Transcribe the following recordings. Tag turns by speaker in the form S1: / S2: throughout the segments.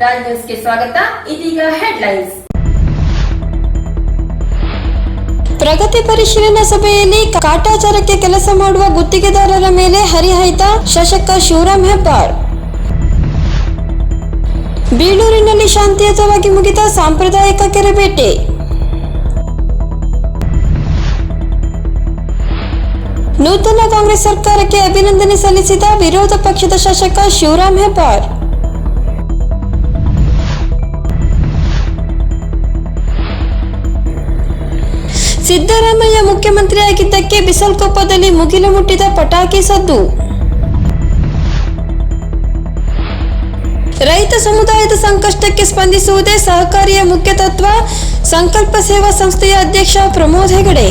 S1: ರಾಜ್ ನ್ಯೂಸ್ಗೆ ಸ್ವಾಗತ. ಇದೀಗ ಹೆಡ್ಲೈನ್ಸ್
S2: ಪ್ರಗತಿ ಪರಿಶೀಲನಾ ಸಭೆಯಲ್ಲಿ ಕಾಟಾಚಾರಕ್ಕೆ ಕೆಲಸ ಮಾಡುವ ಗುತ್ತಿಗೆದಾರರ ಮೇಲೆ ಹರಿಹಾಯ್ದ ಶಾಸಕ ಶಿವರಾಮ್ ಹೆಬ್ಬಾರ್. ಬೀಳೂರಿನಲ್ಲಿ ಶಾಂತಿಯುತವಾಗಿ ಮುಗಿದ ಸಾಂಪ್ರದಾಯಿಕ ಕೆರೆಬೇಟೆ ನೂತನ ಕಾಂಗ್ರೆಸ್ ಸರ್ಕಾರಕ್ಕೆ ಅಭಿನಂದನೆ ಸಲ್ಲಿಸಿದ ವಿರೋಧ ಪಕ್ಷದ ಶಾಸಕ ಶಿವರಾಮ್ ಹೆಬ್ಬಾರ್. ಸಿದ್ದರಾಮಯ್ಯ ಮುಖ್ಯಮಂತ್ರಿಯಾಗಿದ್ದಕ್ಕೆ ಬಿಸಲ್ಕೊಪ್ಪದಲ್ಲಿ ಮುಗಿಲು ಮುಟ್ಟಿದ ಪಟಾಕಿ ಸದ್ದು. ರೈತ ಸಮುದಾಯದ ಸಂಕಷ್ಟಕ್ಕೆ ಸ್ಪಂದಿಸುವುದೇ ಸಹಕಾರಿಯ ಮುಖ್ಯ ತತ್ವ, ಸಂಕಲ್ಪ ಸೇವಾ ಸಂಸ್ಥೆಯ ಅಧ್ಯಕ್ಷ ಪ್ರಮೋದ್ ಹೆಗಡೆ.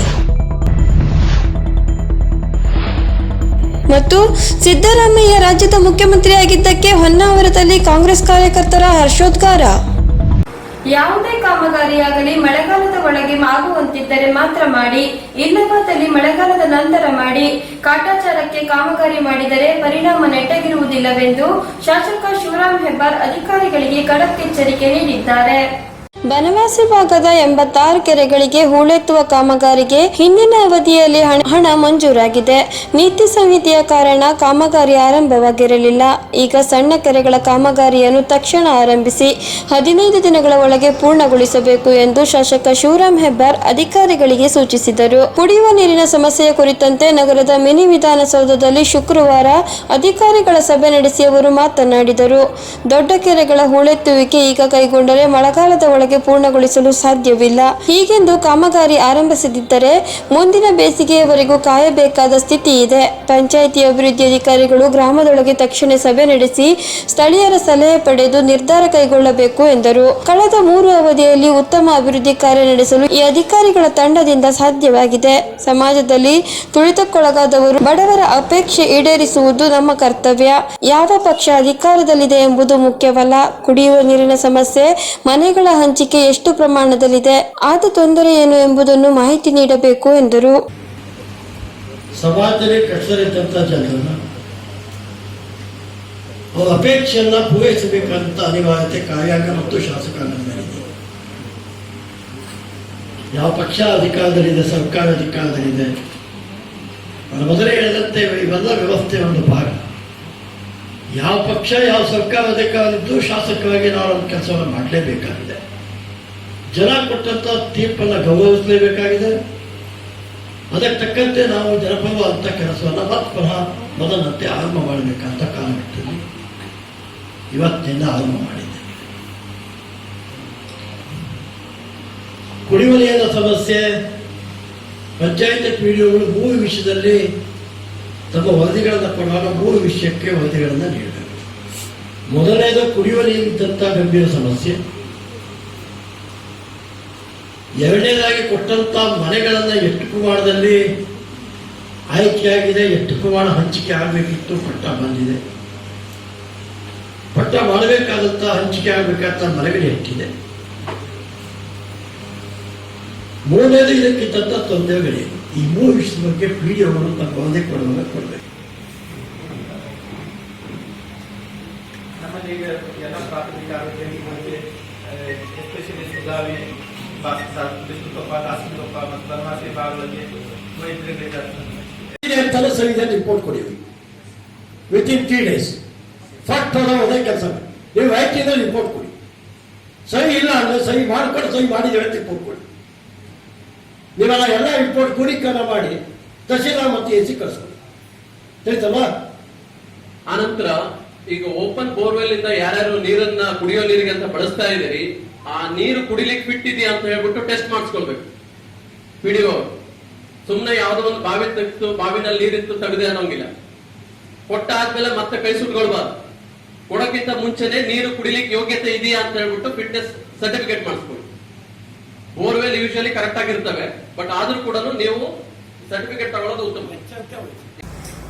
S2: ಮತ್ತು ಸಿದ್ದರಾಮಯ್ಯ ರಾಜ್ಯದ ಮುಖ್ಯಮಂತ್ರಿಯಾಗಿದ್ದಕ್ಕೆ ಹೊನ್ನಾವರದಲ್ಲಿ ಕಾಂಗ್ರೆಸ್ ಕಾರ್ಯಕರ್ತರ ಹರ್ಷೋದ್ಗಾರ.
S1: ಯಾವುದೇ ಕಾಮಗಾರಿಯಾಗಲಿ ಮಳೆಗಾಲದ ಒಳಗೆ ಆಗುವಂತಿದ್ದರೆ ಮಾತ್ರ ಮಾಡಿ, ಇಲ್ಲವಾದಲ್ಲಿ ಮಳೆಗಾಲದ ನಂತರ ಮಾಡಿ, ಕಾಟಾಚಾರಕ್ಕೆ ಕಾಮಗಾರಿ ಮಾಡಿದರೆ ಪರಿಣಾಮ ನೆಟ್ಟಗಿರುವುದಿಲ್ಲವೆಂದು ಶಾಸಕ ಶಿವರಾಮ್ ಹೆಬ್ಬಾರ್ ಅಧಿಕಾರಿಗಳಿಗೆ ಖಡಕ್ ಎಚ್ಚರಿಕೆ ನೀಡಿದ್ದಾರೆ.
S2: ಬನವಾಸಿ ಭಾಗದ ಎಂಬತ್ತಾರು ಕೆರೆಗಳಿಗೆ ಹೂಳೆತ್ತುವ ಕಾಮಗಾರಿಗೆ ಹಿಂದಿನ ಅವಧಿಯಲ್ಲಿ ಹಣ- ಮಂಜೂರಾಗಿದೆ. ನೀತಿ ಸಂಹಿತೆಯ ಕಾರಣ ಕಾಮಗಾರಿ ಆರಂಭವಾಗಿರಲಿಲ್ಲ. ಈಗ ಸಣ್ಣ ಕೆರೆಗಳ ಕಾಮಗಾರಿಯನ್ನು ತಕ್ಷಣ ಆರಂಭಿಸಿ ಹದಿನೈದು ದಿನಗಳ ಒಳಗೆ ಪೂರ್ಣಗೊಳಿಸಬೇಕು ಎಂದು ಶಾಸಕ ಶಿವರಾಮ್ ಹೆಬ್ಬಾರ್ ಅಧಿಕಾರಿಗಳಿಗೆ ಸೂಚಿಸಿದರು. ಕುಡಿಯುವ ನೀರಿನ ಸಮಸ್ಯೆಯ ಕುರಿತಂತೆ ನಗರದ ಮಿನಿ ವಿಧಾನಸೌಧದಲ್ಲಿ ಶುಕ್ರವಾರ ಅಧಿಕಾರಿಗಳ ಸಭೆ ನಡೆಸಿ ಅವರು ಮಾತನಾಡಿದರು. ದೊಡ್ಡ ಕೆರೆಗಳ ಹೂಳೆತ್ತುವಿಕೆ ಈಗ ಕೈಗೊಂಡರೆ ಮಳೆಗಾಲದ ಒಳಗೆ ಪೂರ್ಣಗೊಳಿಸಲು ಸಾಧ್ಯವಿಲ್ಲ. ಹೀಗೆಂದು ಕಾಮಗಾರಿ ಆರಂಭಿಸದಿದ್ದರೆ ಮುಂದಿನ ಬೇಸಿಗೆಯವರೆಗೂ ಕಾಯಬೇಕಾದ ಸ್ಥಿತಿ ಇದೆ. ಪಂಚಾಯಿತಿ ಅಭಿವೃದ್ಧಿ ಅಧಿಕಾರಿಗಳು ಗ್ರಾಮದೊಳಗೆ ತಕ್ಷಣ ಸಭೆ ನಡೆಸಿ ಸ್ಥಳೀಯರ ಸಲಹೆ ಪಡೆದು ನಿರ್ಧಾರ ಕೈಗೊಳ್ಳಬೇಕು ಎಂದರು. ಕಳೆದ ಮೂರು ಅವಧಿಯಲ್ಲಿ ಉತ್ತಮ ಅಭಿವೃದ್ಧಿ ಕಾರ್ಯ ನಡೆಸಲು ಈ ಅಧಿಕಾರಿಗಳ ತಂಡದಿಂದ ಸಾಧ್ಯವಾಗಿದೆ. ಸಮಾಜದಲ್ಲಿ ತುಳಿತಕ್ಕೊಳಗಾದವರು ಬಡವರ ಅಪೇಕ್ಷೆ ಈಡೇರಿಸುವುದು ನಮ್ಮ ಕರ್ತವ್ಯ. ಯಾವ ಪಕ್ಷ ಅಧಿಕಾರದಲ್ಲಿದೆ ಎಂಬುದು ಮುಖ್ಯವಲ್ಲ. ಕುಡಿಯುವ ನೀರಿನ ಸಮಸ್ಯೆ, ಮನೆಗಳ ಹಂಚಿಕೆ ಎಷ್ಟು ಪ್ರಮಾಣದಲ್ಲಿದೆ, ಆದ ತೊಂದರೆ ಏನು ಎಂಬುದನ್ನು ಮಾಹಿತಿ ನೀಡಬೇಕು ಎಂದರು.
S3: ಸಮಾಜದಲ್ಲಿ ಕಷ್ಟದಲ್ಲಿದ್ದಂಥ ಜನರನ್ನ ಅವರ ಅಪೇಕ್ಷೆಯನ್ನ ಪೂರೈಸಬೇಕಂತ ಅನಿವಾರ್ಯತೆ ಕಾರ್ಯಾಂಗ ಮತ್ತು ಶಾಸಕಾಂಗ ಯಾವ ಪಕ್ಷ ಅಧಿಕಾರದಲ್ಲಿದೆ, ಸರ್ಕಾರ ಅಧಿಕಾರದಲ್ಲಿದೆ ಮೊದಲೇ ಹೇಳಿದಂತೆ ಇವೆಲ್ಲ ವ್ಯವಸ್ಥೆ ಒಂದು ಭಾಗ. ಯಾವ ಪಕ್ಷ ಯಾವ ಸರ್ಕಾರ ಅಧಿಕಾರದ್ದು ಶಾಸಕರಾಗಿ ನಾವು ಕೆಲಸವನ್ನು ಮಾಡಲೇಬೇಕಾಗಿದೆ. ಜನ ಕೊಟ್ಟಂತ ತೀರ್ಪನ್ನು ಗೌರವಿಸಲೇಬೇಕಾಗಿದೆ. ಅದಕ್ಕೆ ತಕ್ಕಂತೆ ನಾವು ಜನಪದ ಅಂತ ಕೆಲಸವನ್ನು ಮತ್ತೆ ಪುನಃ ಮೊದಲಂತೆ ಆರಂಭ ಮಾಡಬೇಕಂತ ಕಾಲಘಟ್ಟದಲ್ಲಿ ಇವತ್ತಿಂದ ಆರಂಭ ಮಾಡಿದ್ದೆ ಕುಡಿಯುವ ನೀರಿನ ಸಮಸ್ಯೆ, ಪಂಚಾಯತ್ ಪಿಡಿಒಗಳು ಮೂರು ವಿಷಯದಲ್ಲಿ ತಮ್ಮ ವರದಿಗಳನ್ನು ಕೊಡುವಾಗ ಮೂರು ವಿಷಯಕ್ಕೆ ವರದಿಗಳನ್ನು ನೀಡಬೇಕು. ಮೊದಲನೇದು ಕುಡಿಯುವ ನೀರಿದ್ದಂಥ ಗಂಭೀರ ಸಮಸ್ಯೆ. ಎರಡನೇದಾಗಿ ಕೊಟ್ಟಂತ ಮನೆಗಳನ್ನು ಎಷ್ಟು ಪ್ರಮಾಣದಲ್ಲಿ ಆಯ್ಕೆಯಾಗಿದೆ ಎಷ್ಟು ಪ್ರಮಾಣ ಹಂಚಿಕೆ ಆಗಬೇಕಿತ್ತು, ಪಟ್ಟ ಬಂದಿದೆ. ಪಟ್ಟ ಮಾಡಬೇಕಾದಂಥ ಹಂಚಿಕೆ ಆಗಬೇಕಾದಂಥ ಮನೆಗಳು ಎಷ್ಟಿದೆ ಮೂರನೇದು ಇದಕ್ಕಿದ್ದಂಥ ತೊಂದರೆಗಳೇನು ಈ ಮೂರು ವಿಷಯದ ಬಗ್ಗೆ ಪಿ ಅವರು ತಮ್ಮ ಒಂದೇ ಕೊಡುವಾಗ ಕೊಡಬೇಕು.
S4: ಈಗ ಎಲ್ಲ ಪ್ರಾಥಮಿಕ ಆರೋಗ್ಯ ಎಸ್ಪೆಷಲಿ ಸುಧಾವಿ
S3: ಅಂತಲೇ ಸಂವಿಧಾನ ರಿಪೋರ್ಟ್ ಕೊಡಿವಿ ವಿತ್ ಇನ್ ತ್ರೀ ಡೇಸ್ ಹೋದಾಗ ಅದೇ ಕೆಲಸ ನೀವು ಆಯ್ಕೆಯಿಂದ ರಿಪೋರ್ಟ್ ಕೊಡಿ. ಸಹಿ ಇಲ್ಲ ಅಂದ್ರೆ ಸಹಿ ಮಾಡ್ಕೊಂಡು ಸಹಿ ಮಾಡಿದ್ದೇವೆ ಅಂತ ರಿಪೋರ್ಟ್ ಕೊಡಿ. ನೀವೆಲ್ಲ ಎಲ್ಲ ರಿಪೋರ್ಟ್ ಕ್ರೋಢೀಕರಣ ಮಾಡಿ ತಹಶೀಲ್ದಾರ್ ಮತ್ತೆ ಎಸಿ ಕಳಿಸ್ಕೊಡಿ. ತಿಳಿತಲ್ವಾ
S5: ಆನಂತರ ಈಗ ಓಪನ್ ಬೋರ್ವೆಲ್ ಇಂದ ಯಾರ್ಯಾರು ನೀರನ್ನ ಕುಡಿಯೋ ನೀರಿಗೆ ಅಂತ ಬಳಸ್ತಾ ಇದ್ದೀರಿ ಆ ನೀರು ಕುಡಿಲಿಕ್ಕೆ ಫಿಟ್ ಇದೆಯಾ ಅಂತ ಹೇಳ್ಬಿಟ್ಟು ಟೆಸ್ಟ್ ಮಾಡಿಸ್ಕೊಳ್ಬೇಕು. ಪಿಡಿಒ ಸುಮ್ಮನೆ ಯಾವುದೋ ಒಂದು ಬಾವಿ ತೆಗೆದು, ಬಾವಿನಲ್ಲಿ ನೀರಿತ್ತು ತೆಗೆದೆ ಅನ್ನೋಂಗಿಲ್ಲ. ಕೊಟ್ಟಾದ್ಮೇಲೆ ಮತ್ತೆ ಕೈ ಸುಟ್ಕೊಳ್ಬಾರ್ದು. ಕೊಡಕ್ಕಿಂತ ಮುಂಚೆನೆ ನೀರು ಕುಡಿಲಿಕ್ಕೆ ಯೋಗ್ಯತೆ ಇದೆಯಾ ಅಂತ ಹೇಳ್ಬಿಟ್ಟು ಫಿಟ್ನೆಸ್ ಸರ್ಟಿಫಿಕೇಟ್ ಮಾಡಿಸ್ಕೊಳ್ಳಿ ಬೋರ್ವೆಲ್ ಯೂಶಲಿ ಕರೆಕ್ಟ್ ಆಗಿರ್ತವೆ ಬಟ್ ಆದ್ರೂ ಕೂಡ ನೀವು ಸರ್ಟಿಫಿಕೇಟ್ ತಗೊಳ್ಳೋದು ಉತ್ತಮ.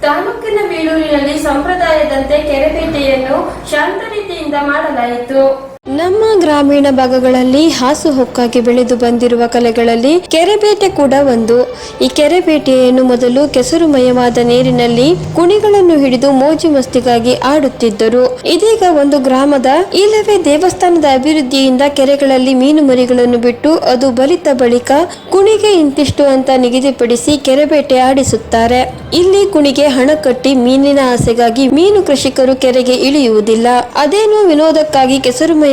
S1: ತಾಲೂಕಿನ ಬೀಳೂರಿನಲ್ಲಿ ಸಂಪ್ರದಾಯದಂತೆ ಕೆರೆಪೇಟೆಯನ್ನು ಶಾಂತ ರೀತಿಯಿಂದ ಮಾಡಲಾಯಿತು.
S2: ನಮ್ಮ ಗ್ರಾಮೀಣ ಭಾಗಗಳಲ್ಲಿ ಹಾಸುಹೊಕ್ಕಾಗಿ ಬೆಳೆದು ಬಂದಿರುವ ಕಲೆಗಳಲ್ಲಿ ಕೆರೆಬೇಟೆ ಕೂಡ ಒಂದು. ಈ ಕೆರೆಬೇಟೆಯನ್ನು ಮೊದಲು ಕೆಸರುಮಯವಾದ ನೀರಿನಲ್ಲಿ ಕುಣಿಗಳನ್ನು ಹಿಡಿದು ಮೋಜು ಮಸ್ತಿಗಾಗಿ ಆಡುತ್ತಿದ್ದರು. ಇದೀಗ ಒಂದು ಗ್ರಾಮದ ಇಲ್ಲವೇ ದೇವಸ್ಥಾನದ ಅಭಿವೃದ್ಧಿಯಿಂದ ಕೆರೆಗಳಲ್ಲಿ ಮೀನು ಮರಿಗಳನ್ನು ಬಿಟ್ಟು ಅದು ಬಲಿತ ಬಳಿಕ ಕುಣಿಗೆ ಇಂತಿಷ್ಟು ಅಂತ ನಿಗದಿಪಡಿಸಿ ಕೆರೆಬೇಟೆ ಆಡಿಸುತ್ತಾರೆ. ಇಲ್ಲಿ ಕುಣಿಗೆ ಹಣ ಕಟ್ಟಿ ಮೀನಿನ ಆಸೆಗಾಗಿ ಮೀನು ಕೃಷಿಕರು ಕೆರೆಗೆ ಇಳಿಯುವುದಿಲ್ಲ. ಅದೇನು ವಿನೋದಕ್ಕಾಗಿ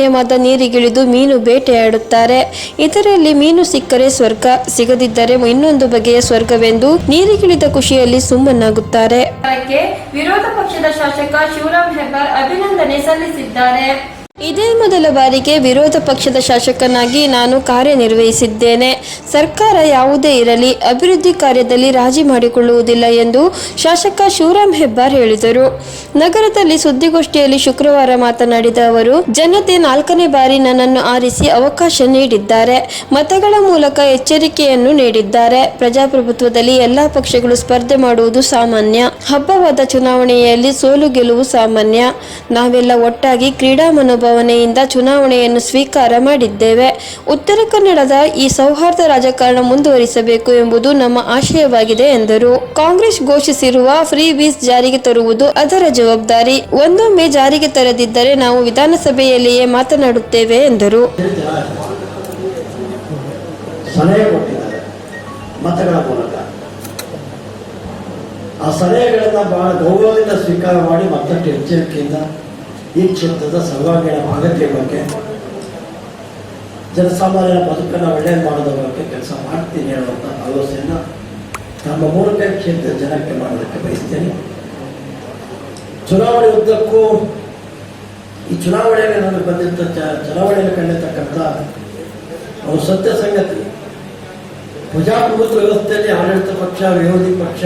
S2: ಕೆಸರುಮಯವಾದ ನೀರಿಗಿಳಿದು ಮೀನು ಬೇಟೆಯಾಡುತ್ತಾರೆ. ಇದರಲ್ಲಿ ಮೀನು ಸಿಕ್ಕರೆ ಸ್ವರ್ಗ ಸಿಗದಿದ್ದರೆ ಇನ್ನೊಂದು ಬಗೆಯ ಸ್ವರ್ಗವೆಂದು ನೀರಿಗಿಳಿದ ಖುಷಿಯಲ್ಲಿ ಸುಮ್ಮನಾಗುತ್ತಾರೆ.
S1: ವಿರೋಧ ಪಕ್ಷದ ಶಾಸಕ ಶಿವರಾಮ್ ಹೆಬ್ಬಾರ್ ಅಭಿನಂದನೆ ಸಲ್ಲಿಸಿದ್ದಾರೆ.
S2: ಇದೇ ಮೊದಲ ಬಾರಿಗೆ ವಿರೋಧ ಪಕ್ಷದ ಶಾಸಕನಾಗಿ ನಾನು ಕಾರ್ಯನಿರ್ವಹಿಸಿದ್ದೇನೆ. ಸರ್ಕಾರ ಯಾವುದೇ ಇರಲಿ, ಅಭಿವೃದ್ಧಿ ಕಾರ್ಯದಲ್ಲಿ ರಾಜಿ ಮಾಡಿಕೊಳ್ಳುವುದಿಲ್ಲ ಎಂದು ಶಾಸಕ ಶಿವರಾಮ್ ಹೆಬ್ಬಾರ್ ಹೇಳಿದರು. ನಗರದಲ್ಲಿ ಸುದ್ದಿಗೋಷ್ಠಿಯಲ್ಲಿ ಶುಕ್ರವಾರ ಮಾತನಾಡಿದ ಅವರು, ಜನತೆ ನಾಲ್ಕನೇ ಬಾರಿ ನನ್ನನ್ನು ಆರಿಸಿ ಅವಕಾಶ ನೀಡಿದ್ದಾರೆ. ಮತಗಳ ಮೂಲಕ ಎಚ್ಚರಿಕೆಯನ್ನು ನೀಡಿದ್ದಾರೆ. ಪ್ರಜಾಪ್ರಭುತ್ವದಲ್ಲಿ ಎಲ್ಲಾ ಪಕ್ಷಗಳು ಸ್ಪರ್ಧೆ ಮಾಡುವುದು ಸಾಮಾನ್ಯ. ಹಬ್ಬವಾದ ಚುನಾವಣೆಯಲ್ಲಿ ಸೋಲು ಗೆಲುವು ಸಾಮಾನ್ಯ. ನಾವೆಲ್ಲ ಒಟ್ಟಾಗಿ ಕ್ರೀಡಾ ಮನೋಭಾವನೆಯಿಂದ ಚುನಾವಣೆಯನ್ನು ಸ್ವೀಕಾರ ಮಾಡಿದ್ದೇವೆ. ಉತ್ತರ ಕನ್ನಡದ ಈ ಸೌಹಾರ್ದ ರಾಜಕಾರಣ ಮುಂದುವರಿಸಬೇಕು ಎಂಬುದು ನಮ್ಮ ಆಶಯವಾಗಿದೆ ಎಂದರು. ಕಾಂಗ್ರೆಸ್ ಘೋಷಿಸಿರುವ ಫ್ರೀ ವೀಸ್ ಜಾರಿಗೆ ತರುವುದು ಅದರ ಜವಾಬ್ದಾರಿ. ಒಂದೊಮ್ಮೆ ಜಾರಿಗೆ ತರದಿದ್ದರೆ ನಾವು ವಿಧಾನಸಭೆಯಲ್ಲಿಯೇ ಮಾತನಾಡುತ್ತೇವೆ ಎಂದರು.
S3: ಆ ಸಲಹೆಗಳನ್ನು ಬಹಳ ಗೌರವದಿಂದ ಸ್ವೀಕಾರ ಮಾಡಿ ಮತ್ತಷ್ಟು ಎಚ್ಚರಿಕೆಯಿಂದ ಈ ಕ್ಷೇತ್ರದ ಸರ್ವಾಂಗೀಣ ಪ್ರಗತಿಯ ಬಗ್ಗೆ, ಜನಸಾಮಾನ್ಯರ ಬದುಕನ್ನು ಒಳ್ಳೆಯದು ಮಾಡೋದ್ರ ಬಗ್ಗೆ ಕೆಲಸ ಮಾಡ್ತೀನಿ ಹೇಳುವಂಥ ಆಲೋಚನೆಯನ್ನು ನಮ್ಮ ಮೂಲಕ ಕ್ಷೇತ್ರ ಜನಕ್ಕೆ ಮಾಡೋದಕ್ಕೆ ಬಯಸ್ತೇನೆ. ಚುನಾವಣೆ ಉದ್ದಕ್ಕೂ ಈ ಚುನಾವಣೆಯಲ್ಲಿ ನನಗೆ ಚ- ಚುನಾವಣೆಯಲ್ಲಿ ಕಂಡಿರ್ತಕ್ಕಂಥ ಅವರು ಸತ್ಯ ಸಂಗತಿ. ಪ್ರಜಾಪ್ರಭುತ್ವ ವ್ಯವಸ್ಥೆಯಲ್ಲಿ ಆಡಳಿತ ಪಕ್ಷ, ವಿರೋಧಿ ಪಕ್ಷ,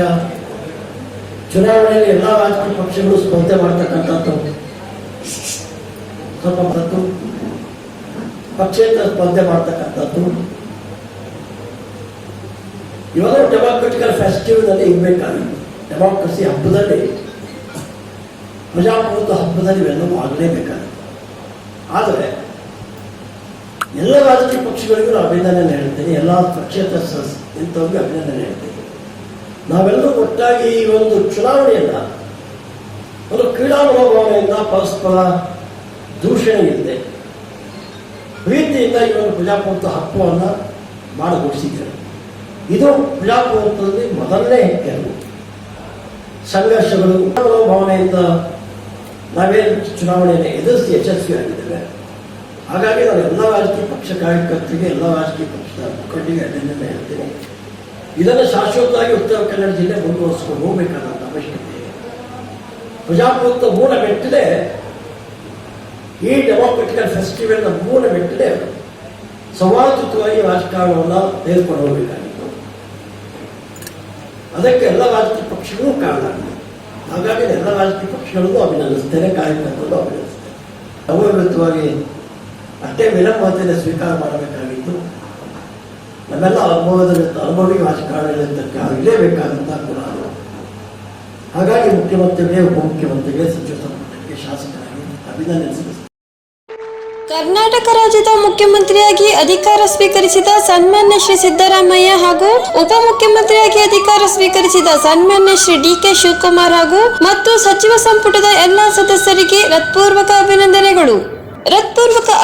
S3: ಚುನಾವಣೆಯಲ್ಲಿ ಎಲ್ಲ ರಾಜಕೀಯ ಪಕ್ಷಗಳು ಸ್ಪರ್ಧೆ ಮಾಡ್ತಕ್ಕಂಥದ್ದು. ಸ್ವಲ್ಪ ಪಕ್ಷೇತರ ಸ್ಪರ್ಧೆ ಮಾಡ್ತಕ್ಕಂಥದ್ದು. ಇವಾಗ ಡೆಮಾಕ್ರೆಟಿಕಲ್ ಫೆಸ್ಟಿವಲ್ನಲ್ಲಿ ಇರಬೇಕಾಗಿತ್ತು. ಡೆಮಾಕ್ರಸಿ ಹಬ್ಬದಲ್ಲಿ, ಪ್ರಜಾಪ್ರಭುತ್ವ ಹಬ್ಬದಲ್ಲಿ ಇವೆಲ್ಲವೂ ಆಗಲೇಬೇಕಾಗಿತ್ತು. ಆದರೆ, ಎಲ್ಲ ರಾಜಕೀಯ ಪಕ್ಷಗಳಿಗೂ ನಾನು ಅಭಿನಂದನೆ ಹೇಳ್ತೀನಿ. ಎಲ್ಲ ಪಕ್ಷೇತರ ಇಂಥವ್ರಿಗೂ ಅಭಿನಂದನೆ ಹೇಳ್ತೀನಿ. ನಾವೆಲ್ಲರೂ ಒಟ್ಟಾಗಿ ಈ ಒಂದು ಚುನಾವಣೆಯನ್ನ, ಒಂದು ಕ್ರೀಡಾ ಮನೋಭಾವನೆಯಿಂದ ಪರಸ್ಪರ ದೂಷಣೆ ಇಲ್ಲದೆ ಪ್ರೀತಿಯಿಂದ ಇವರು ಪ್ರಜಾಪ್ರಭುತ್ವ ಹಕ್ಕುವನ್ನು ಮಾಡಿಕೊಡಿಸಿದ್ದೇವೆ ಇದು ಪ್ರಜಾಪ್ರಭುತ್ವದಲ್ಲಿ ಮೊದಲನೇ ಗೆಲುವು ಸಂಘರ್ಷಗಳು ಭಾವನೆಯಿಂದ ನಾವೇನು ಚುನಾವಣೆಯನ್ನು ಎದುರಿಸಿ ಯಶಸ್ವಿಯಾಗಿದ್ದೇವೆ ಹಾಗಾಗಿ ನಾವು ಎಲ್ಲ ರಾಜಕೀಯ ಪಕ್ಷ ಕಾರ್ಯಕರ್ತರಿಗೆ, ಎಲ್ಲ ರಾಜಕೀಯ ಪಕ್ಷದ ಮುಖಂಡಿಗೆ ಅಭಿನಂದನೆ ಹೇಳ್ತೀನಿ. ಇದನ್ನು ಶಾಶ್ವತವಾಗಿ ಉತ್ತರ ಕನ್ನಡ ಜಿಲ್ಲೆ ಮುಂದುವರಿಸ್ಕೊಂಡು ಹೋಗಬೇಕಾದಂಥ ಅವಶ್ಯಕತೆ ಇದೆ. ಪ್ರಜಾಪ್ರಭುತ್ವ ಮೂಲ ಮೆಟ್ಟಿಲೆ ಈ ಡೆಮೋಕ್ರೆಟಿಕಲ್ ಫೆಸ್ಟಿವಲ್ನ ಮೂಲ ಮೆಟ್ಟಲೇ ಸೌಹಾರ್ದಯುತವಾಗಿ ರಾಜಕಾರಣವನ್ನು ತೆಗೆದುಕೊಂಡೋಗಬೇಕಾಗಿತ್ತು ಅದಕ್ಕೆ ಎಲ್ಲ ರಾಜಕೀಯ ಪಕ್ಷಗಳು ಕಾರಣ ಆಗಿದೆ ಹಾಗಾಗಿ ಎಲ್ಲ ರಾಜಕೀಯ ಪಕ್ಷಗಳಿಗೂ ಅಭಿನಂದಿಸ್ತೇನೆ ಕಾರ್ಯಕರ್ತರನ್ನು ಅಭಿನಂದಿಸ್ತೇನೆ ಗೌರವಯುತವಾಗಿ ಅಷ್ಟೇ ವಿಲಂಬತೆಯನ್ನು ಸ್ವೀಕಾರ ಮಾಡಬೇಕಾಗಿತ್ತು. ನಮ್ಮೆಲ್ಲ ಅನುಭವದ ಅನುಭವಿ ರಾಜಕಾರಣಿಗಳಿದ್ದಕ್ಕೆ ಇರಲೇಬೇಕಾದಂತಹ ಕೂಡ ಹಾಗಾಗಿ ಮುಖ್ಯಮಂತ್ರಿಗಳೇ ಉಪಮುಖ್ಯಮಂತ್ರಿಗಳೇ ಸಚಿವ ಸಂಪುಟಕ್ಕೆ ಶಾಸಕರಾಗಿ ಸಲ್ಲಿಸ್ತೇನೆ
S2: ಕರ್ನಾಟಕ ರಾಜ್ಯದ ಮುಖ್ಯಮಂತ್ರಿಯಾಗಿ ಅಧಿಕಾರ ಸ್ವೀಕರಿಸಿದ ಸನ್ಮಾನ್ಯ ಶ್ರೀ ಸಿದ್ದರಾಮಯ್ಯ ಹಾಗೂ ಉಪಮುಖ್ಯಮಂತ್ರಿಯಾಗಿ ಅಧಿಕಾರ ಸ್ವೀಕರಿಸಿದ ಸನ್ಮಾನ್ಯ ಶ್ರೀ ಡಿ ಕೆ ಶಿವಕುಮಾರ್ ಹಾಗೂ ಮತ್ತು ಸಚಿವ ಸಂಪುಟದ ಎಲ್ಲಾ ಸದಸ್ಯರಿಗೆ ಹೃತ್ಪೂರ್ವಕ ಅಭಿನಂದನೆಗಳು.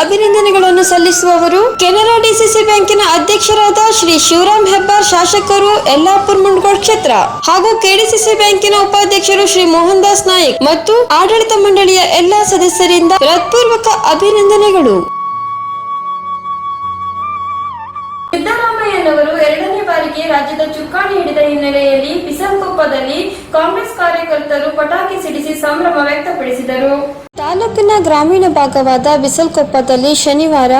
S2: ಅಭಿನಂದನೆಗಳನ್ನು ಸಲ್ಲಿಸುವವರು ಕೆನರಾ ಡಿಸಿಸಿ ಬ್ಯಾಂಕಿನ ಅಧ್ಯಕ್ಷರಾದ ಶ್ರೀ ಶಿವರಾಮ್ ಹೆಬ್ಬಾರ್ ಶಾಸಕರು ಯಲ್ಲಾಪುರ್ ಮುಂಡ್ಗೋಡ್ ಕ್ಷೇತ್ರ ಹಾಗೂ ಕೆಡಿಸಿಸಿ ಬ್ಯಾಂಕಿನ ಉಪಾಧ್ಯಕ್ಷರು ಶ್ರೀ ಮೋಹನ್ ದಾಸ್ ನಾಯಕ್ ಮತ್ತು ಆಡಳಿತ ಮಂಡಳಿಯ ಎಲ್ಲಾ ಸದಸ್ಯರಿಂದ ಹೃತ್ಪೂರ್ವಕ ಅಭಿನಂದನೆಗಳು.
S1: ಸಿದ್ದರಾಮಯ್ಯನವರು ಎರಡನೇ ಬಾರಿಗೆ ರಾಜ್ಯದ ಚುಕ್ಕಾಣಿ ಹಿಡಿದ ಹಿನ್ನೆಲೆಯಲ್ಲಿ ಪಿಸಂಕೊಪ್ಪದಲ್ಲಿ ಕಾಂಗ್ರೆಸ್ ಕಾರ್ಯಕರ್ತರು ಪಟಾಕಿ ಸಿಡಿಸಿ ಸಂಭ್ರಮ ವ್ಯಕ್ತಪಡಿಸಿದರು.
S2: ತಾಲೂಕಿನ ಗ್ರಾಮೀಣ ಭಾಗವಾದ ಬಿಸಲ್ಕೊಪ್ಪದಲ್ಲಿ ಶನಿವಾರ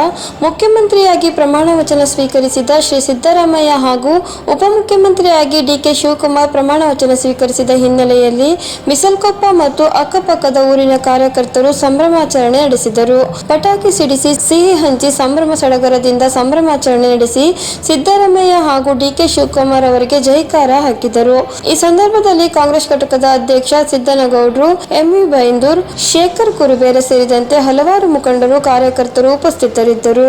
S2: ಮುಖ್ಯಮಂತ್ರಿಯಾಗಿ ಪ್ರಮಾಣ ವಚನ ಸ್ವೀಕರಿಸಿದ ಶ್ರೀ ಸಿದ್ದರಾಮಯ್ಯ ಹಾಗೂ ಉಪಮುಖ್ಯಮಂತ್ರಿಯಾಗಿ ಡಿಕೆ ಶಿವಕುಮಾರ್ ಪ್ರಮಾಣ ವಚನ ಸ್ವೀಕರಿಸಿದ ಹಿನ್ನೆಲೆಯಲ್ಲಿ ಬಿಸಲ್ಕೊಪ್ಪ ಮತ್ತು ಅಕ್ಕಪಕ್ಕದ ಊರಿನ ಕಾರ್ಯಕರ್ತರು ಸಂಭ್ರಮಾಚರಣೆ ನಡೆಸಿದರು. ಪಟಾಕಿ ಸಿಡಿಸಿ ಸಿಹಿ ಹಂಚಿ ಸಂಭ್ರಮ ಸಡಗರದಿಂದ ಸಂಭ್ರಮಾಚರಣೆ ನಡೆಸಿ ಸಿದ್ದರಾಮಯ್ಯ ಹಾಗೂ ಡಿಕೆ ಶಿವಕುಮಾರ್ ಅವರಿಗೆ ಜೈಕಾರ ಹಾಕಿದರು. ಈ ಸಂದರ್ಭದಲ್ಲಿ ಕಾಂಗ್ರೆಸ್ ಘಟಕದ ಅಧ್ಯಕ್ಷ ಸಿದ್ದನಗೌಡ್ರು ಎಂವಿ ಬೈಂದೂರ್, ಶೇಖರ್ ಶಂಕರ್ ಕುರುಬೇರ ಸೇರಿದಂತೆ ಹಲವಾರು ಮುಖಂಡರು ಕಾರ್ಯಕರ್ತರು ಉಪಸ್ಥಿತರಿದ್ದರು.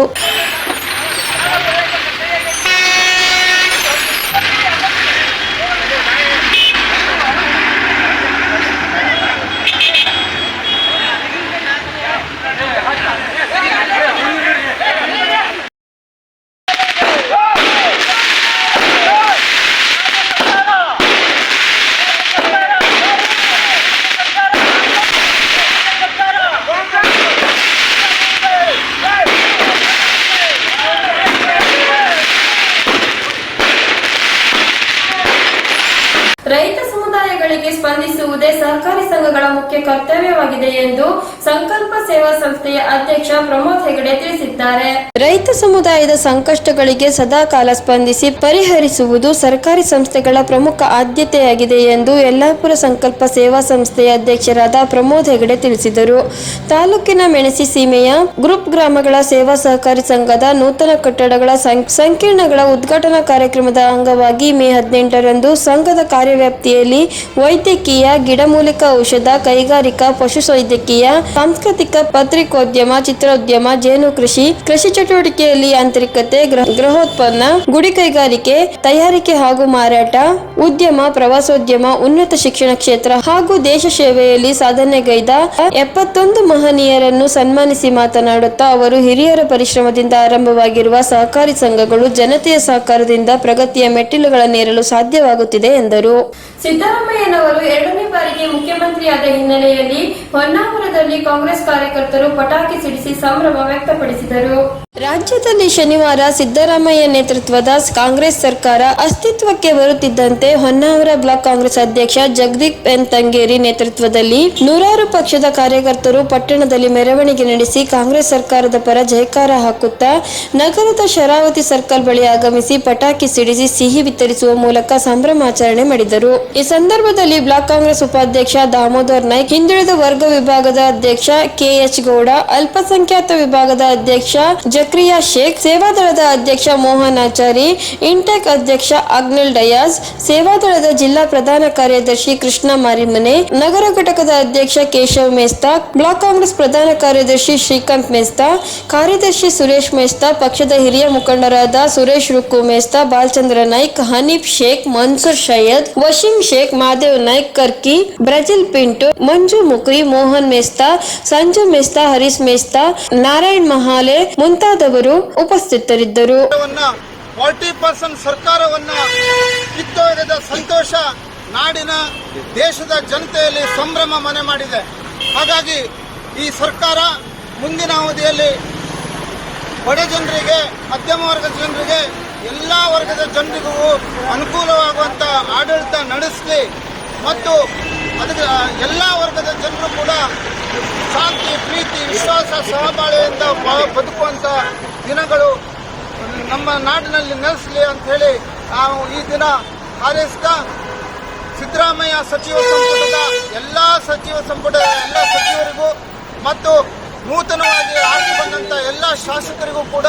S1: ಕರ್ತವ್ಯವಾಗಿದೆ ಎಂದು ಸಂಕಲ್ಪ ಸೇವಾ ಸಂಸ್ಥೆಯ ಅಧ್ಯಕ್ಷ ಪ್ರಮೋದ್ ಹೆಗಡೆ ತಿಳಿಸಿದ್ದಾರೆ.
S2: ರೈತ ಸಮುದಾಯದ ಸಂಕಷ್ಟಗಳಿಗೆ ಸದಾಕಾಲ ಸ್ಪಂದಿಸಿ ಪರಿಹರಿಸುವುದು ಸರ್ಕಾರಿ ಸಂಸ್ಥೆಗಳ ಪ್ರಮುಖ ಆದ್ಯತೆಯಾಗಿದೆ ಎಂದು ಯಲ್ಲಾಪುರ ಸಂಕಲ್ಪ ಸೇವಾ ಸಂಸ್ಥೆಯ ಅಧ್ಯಕ್ಷರಾದ ಪ್ರಮೋದ್ ಹೆಗಡೆ ತಿಳಿಸಿದರು. ತಾಲೂಕಿನ ಮೆಣಸಿ ಸೀಮೆಯ ಗ್ರೂಪ್ ಗ್ರಾಮಗಳ ಸೇವಾ ಸಹಕಾರಿ ಸಂಘದ ನೂತನ ಕಟ್ಟಡಗಳ ಸಂಕೀರ್ಣಗಳ ಉದ್ಘಾಟನಾ ಕಾರ್ಯಕ್ರಮದ ಅಂಗವಾಗಿ ಮೇ ಹದಿನೆಂಟರಂದು ಸಂಘದ ಕಾರ್ಯವ್ಯಾಪ್ತಿಯಲ್ಲಿ ವೈದ್ಯಕೀಯ ಗಿಡಮೂಲಿಕ ಔಷಧ ಕೈಗಾರಿಕಾ ಪಶುವೈದ್ಯಕೀಯ ಸಾಂಸ್ಕೃತಿಕ ಪತ್ರಿಕೋದ್ಯಮ, ಚಿತ್ರೋದ್ಯಮ, ಜೇನು ಕೃಷಿ ಕೃಷಿ ಚಟುವಟಿಕೆಯಲ್ಲಿ ಯಾಂತ್ರಿಕತೆ ಗೃಹ- ಗೃಹೋತ್ಪನ್ನ, ಗುಡಿ ಕೈಗಾರಿಕೆ, ತಯಾರಿಕೆ ಹಾಗೂ ಮಾರಾಟ, ಉದ್ಯಮ, ಪ್ರವಾಸೋದ್ಯಮ, ಉನ್ನತ ಶಿಕ್ಷಣ ಕ್ಷೇತ್ರ ಹಾಗೂ ದೇಶ ಸೇವೆಯಲ್ಲಿ ಸಾಧನೆಗೈದ ಎಪ್ಪತ್ತೊಂದು ಮಹನೀಯರನ್ನು ಸನ್ಮಾನಿಸಿ ಮಾತನಾಡುತ್ತಾ ಅವರು ಹಿರಿಯರ ಪರಿಶ್ರಮದಿಂದ ಆರಂಭವಾಗಿರುವ ಸಹಕಾರಿ ಸಂಘಗಳು ಜನತೆಯ ಸಹಕಾರದಿಂದ ಪ್ರಗತಿಯ ಮೆಟ್ಟಿಲುಗಳನ್ನೇರಲು ಸಾಧ್ಯವಾಗುತ್ತಿದೆ ಎಂದರು.
S1: ಸಿದ್ದರಾಮಯ್ಯನವರು ಎರಡನೇ ಬಾರಿಗೆ ಮುಖ್ಯಮಂತ್ರಿಯಾದ ಹಿನ್ನೆಲೆಯಲ್ಲಿ ಹೊನ್ನಾವರದಲ್ಲಿ ಕಾಂಗ್ರೆಸ್ ಕಾರ್ಯಕರ್ತರು ಪಟಾಕಿ ಸಿಡಿಸಿ ಸಂಭ್ರಮ ವ್ಯಕ್ತಪಡಿಸಿದರು.
S2: ರಾಜ್ಯದಲ್ಲಿ ಶನಿವಾರ ಸಿದ್ದರಾಮಯ್ಯ ನೇತೃತ್ವದ ಕಾಂಗ್ರೆಸ್ ಸರ್ಕಾರ ಅಸ್ತಿತ್ವಕ್ಕೆ ಬರುತ್ತಿದ್ದಂತೆ ಹೊನ್ನಾವರ ಬ್ಲಾಕ್ ಕಾಂಗ್ರೆಸ್ ಅಧ್ಯಕ್ಷ ಜಗದೀಪ್ ಎನ್ ತಂಗೇರಿ ನೇತೃತ್ವದಲ್ಲಿ ನೂರಾರು ಪಕ್ಷದ ಕಾರ್ಯಕರ್ತರು ಪಟ್ಟಣದಲ್ಲಿ ಮೆರವಣಿಗೆ ನಡೆಸಿ ಕಾಂಗ್ರೆಸ್ ಸರ್ಕಾರದ ಪರ ಜಯಕಾರ ಹಾಕುತ್ತಾ ನಗರದ ಶರಾವತಿ ಸರ್ಕಲ್ ಬಳಿ ಆಗಮಿಸಿ ಪಟಾಕಿ ಸಿಡಿಸಿ ಸಿಹಿ ವಿತರಿಸುವ ಮೂಲಕ ಸಂಭ್ರಮಾಚರಣೆ ಮಾಡಿದರು. ಈ ಸಂದರ್ಭದಲ್ಲಿ ಬ್ಲಾಕ್ ಕಾಂಗ್ರೆಸ್ ಉಪಾಧ್ಯಕ್ಷ ದಾಮೋದರ್ ನಾಯ್ಕ್ ಹಿಂದುಳಿದ ವರ್ಗ ವಿಭಾಗದ ಅಧ್ಯಕ್ಷ ಕೆಎಚ್ ಗೌಡ, ಅಲ್ಪಸಂಖ್ಯಾತ ವಿಭಾಗದ ಅಧ್ಯಕ್ಷ ಜಕ್ರಿಯಾ ಶೇಖ್, ಸೇವಾದಳದ ಅಧ್ಯಕ್ಷ ಮೋಹನ್ ಆಚಾರಿ, ಇಂಟೆಕ್ ಅಧ್ಯಕ್ಷ ಅಗ್ನಿಲ್ ಡಯಾಸ್ ಸೇವಾದಳದ ಜಿಲ್ಲಾ ಪ್ರಧಾನ ಕಾರ್ಯದರ್ಶಿ ಕೃಷ್ಣ ಮಾರಿಮನೆ, ನಗರ ಘಟಕದ ಅಧ್ಯಕ್ಷ ಕೇಶವ್ ಮೇಸ್ತಾ, ಬ್ಲಾಕ್ ಕಾಂಗ್ರೆಸ್ ಪ್ರಧಾನ ಕಾರ್ಯದರ್ಶಿ ಶ್ರೀಕಾಂತ್ ಮೇಸ್ತಾ, ಕಾರ್ಯದರ್ಶಿ ಸುರೇಶ್ ಮೇಸ್ತಾ, ಪಕ್ಷದ ಹಿರಿಯ ಮುಖಂಡರಾದ ಸುರೇಶ್ ರುಕ್ಕು ಮೇಸ್ತಾ, ಬಾಲಚಂದ್ರ ನಾಯ್ಕ್, ಹನೀಫ್ ಶೇಖ್, ಮನ್ಸೂರ್ ಶಯದ್, ವಶೀಂ ಶೇಖ್, ಮಾದೇವ್ ನಾಯ್ಕ್, ಕರ್ಕಿ, ಬ್ರಜಿಲ್ ಪಿಂಟು, ಮಂಜು ಮುಕ್ರಿ, ಮೋಹನ್ ಮೇಸ್ತಾ ಸಂಜು ಮೇಸ್ತಾ, ಹರೀಶ್ ಮೇಸ್ತಾ, ನಾರಾಯಣ್ ಮಹಾಲೆ ಮುಂತಾದವರು ಉಪಸ್ಥಿತರಿದ್ದರು.
S6: ಪರ್ಸೆಂಟ್ ಸರ್ಕಾರವನ್ನ ಸಂತೋಷ ನಾಡಿನ ದೇಶದ ಜನತೆಯಲ್ಲಿ ಸಂಭ್ರಮ ಮನೆ ಮಾಡಿದೆ. ಹಾಗಾಗಿ ಈ ಸರ್ಕಾರ ಮುಂದಿನ ಅವಧಿಯಲ್ಲಿ ಬಡ ಜನರಿಗೆ, ಮಧ್ಯಮ ವರ್ಗದ ಜನರಿಗೆ, ಎಲ್ಲ ವರ್ಗದ ಜನರಿಗೂ ಅನುಕೂಲವಾಗುವಂತಹ ಆಡಳಿತ ನಡೆಸಲಿ ಮತ್ತು ಅದಕ್ಕೆ ಎಲ್ಲ ಕೂಡ ಶಾಂತಿ, ಪ್ರೀತಿ, ವಿಶ್ವಾಸ, ಸಹಬಾಳ್ವೆಯಿಂದ ಬ- ಬದುಕುವಂತ ದಿನಗಳು ನಮ್ಮ ನಾಡಿನಲ್ಲಿ ನೆಲೆಸಲಿ ಅಂತ ಹೇಳಿ ನಾವು ಈ ದಿನ ಹಾರೈಸಿದ ಸಿದ್ದರಾಮಯ್ಯ ಸಚಿವ ಸಂಪುಟದ ಎಲ್ಲ ಸಚಿವ ಸಂಪುಟದ ಎಲ್ಲ ಸಚಿವರಿಗೂ ಮತ್ತು ನೂತನವಾಗಿ ಆಗಿ ಬಂದಂತ ಎಲ್ಲ ಶಾಸಕರಿಗೂ ಕೂಡ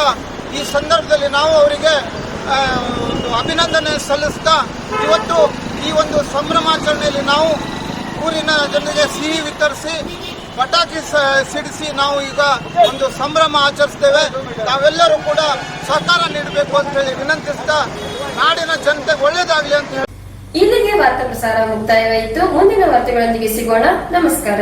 S6: ಈ ಸಂದರ್ಭದಲ್ಲಿ ನಾವು ಅವರಿಗೆ ಅಭಿನಂದನೆ ಸಲ್ಲಿಸ್ತಾ ಇವತ್ತು ಈ ಒಂದು ಸಂಭ್ರಮಾಚರಣೆಯಲ್ಲಿ ನಾವು ಊರಿನ ಜನರಿಗೆ ಸಿಹಿ ವಿತರಿಸಿ ಪಟಾಕಿ ಸಿಡಿಸಿ ನಾವು ಈಗ ಒಂದು ಸಂಭ್ರಮ ಆಚರಿಸ್ತೇವೆ. ತಾವೆಲ್ಲರೂ ಕೂಡ ಸಹಕಾರ ನೀಡಬೇಕು ಅಂತ ಹೇಳಿ ವಿನಂತಿಸ್ತಾ ನಾಡಿನ ಜನತೆಗೆ ಒಳ್ಳೇದಾಗ್ಲಿ ಅಂತ ಹೇಳಿ.
S1: ಇಲ್ಲಿಗೆ ವಾರ್ತಾ ಪ್ರಸಾರ ಮುಕ್ತಾಯವಾಯಿತು. ಮುಂದಿನ ವಾರ್ತೆಗಳೊಂದಿಗೆ ಸಿಗೋಣ. ನಮಸ್ಕಾರ.